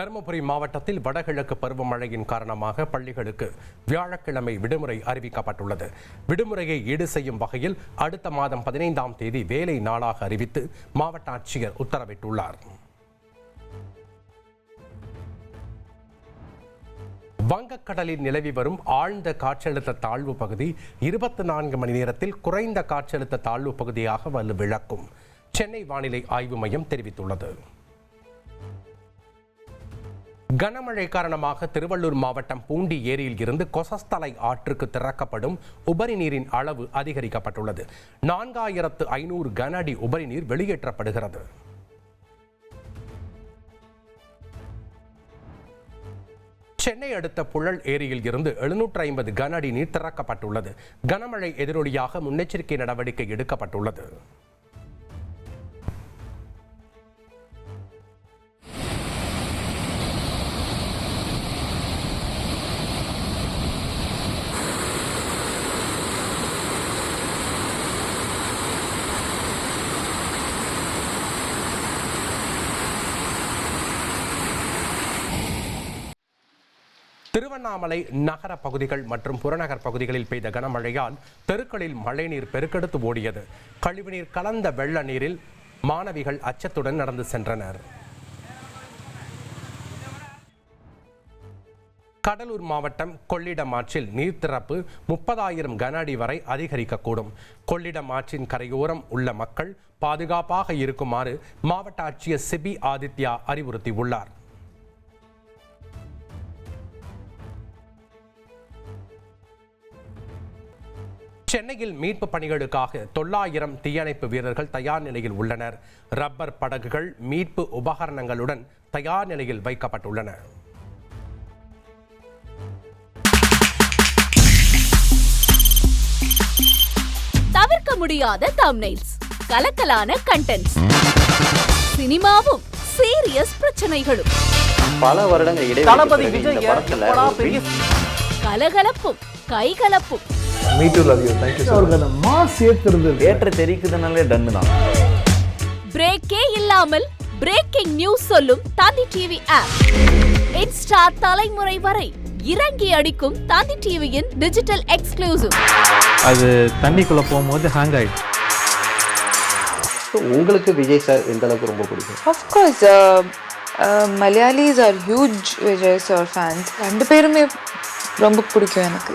தருமபுரி மாவட்டத்தில் வடகிழக்கு பருவமழையின் காரணமாக பள்ளிகளுக்கு வியாழக்கிழமை விடுமுறை அறிவிக்கப்பட்டுள்ளது. விடுமுறையை ஈடு செய்யும் வகையில் அடுத்த மாதம் பதினைந்தாம் தேதி வேலை நாளாக அறிவித்து மாவட்ட ஆட்சியர் உத்தரவிட்டுள்ளார். வங்கக்கடலில் நிலவி வரும் ஆழ்ந்த காற்றழுத்த தாழ்வு பகுதி இருபத்தி நான்கு மணி நேரத்தில் குறைந்த காற்றழுத்த தாழ்வு பகுதியாக வலுவிழக்கும் சென்னை வானிலை ஆய்வு மையம் தெரிவித்துள்ளது. கனமழை காரணமாக திருவள்ளூர் மாவட்டம் பூண்டி ஏரியில் இருந்து கொசஸ்தலை ஆற்றுக்கு திறக்கப்படும் உபரி நீரின் அளவு அதிகரிக்கப்பட்டுள்ளது. நான்காயிரத்து ஐநூறு கன அடி உபரி நீர் வெளியேற்றப்படுகிறது. சென்னை அடுத்த புழல் ஏரியில் இருந்து எழுநூற்று ஐம்பது கன அடி நீர் திறக்கப்பட்டுள்ளது. கனமழை எதிரொலியாக முன்னெச்சரிக்கை நடவடிக்கை எடுக்கப்பட்டுள்ளது. திருவண்ணாமலை நகர பகுதிகள் மற்றும் புறநகர் பகுதிகளில் பெய்த கனமழையால் தெருக்களில் மழைநீர் பெருக்கெடுத்து ஓடியது. கழிவுநீர் கலந்த வெள்ள நீரில் மாணவிகள் அச்சத்துடன் நடந்து சென்றனர். கடலூர் மாவட்டம் கொள்ளிடம் ஆற்றில் நீர் திறப்பு முப்பதாயிரம் கன அடி வரை அதிகரிக்கக்கூடும். கொள்ளிடம் ஆற்றின் கரையோரம் உள்ள மக்கள் பாதுகாப்பாக இருக்குமாறு மாவட்ட ஆட்சியர் சிபி ஆதித்யா அறிவுறுத்தியுள்ளார். சென்னையில் மீட்பு பணிகளுக்காக தொள்ளாயிரம் தீயணைப்பு வீரர்கள் தயார் நிலையில் உள்ளனர். ரப்பர் படகுகள் மீட்பு உபகரணங்களுடன் தயார் நிலையில் வைக்கப்பட்டுள்ளன. தவிர்க்க முடியாத தம்னைல்ஸ் கலக்கலான கண்டென்ட்ஸ் சினிமாவும் சீரியஸ் பிரச்சனைகளும். பல வருடங்கள் இடைவெளி கலகலப்பும் கைகலப்பும் me too love you thank you அவருக்கு அந்த மாஸ் ஏத்துறது தேட்டர் தெரிக்குதுனாலே டன்னு தான் பிரேக்கே இல்லாமல் பிரேக்கிங் நியூஸ் சொல்லும் தந்தி டிவி ஆப் இன்ஸ்டா தலைமுறை வரை இறங்கி அடிக்கும் தந்தி டிவியின் டிஜிட்டல் எக்ஸ்க்ளூசிவ் அது தண்ணிக்குள்ள போகும்போது ஹேங் ஆயிடுச்சு. So, உங்களுக்கு விஜய் சார் எந்த அளவுக்கு ரொம்ப பிடிக்கும்? Of course, uh, Malayalis are huge Vijay sir fans. ரெண்டு பேருமே ரொம்ப பிடிக்கும் எனக்கு.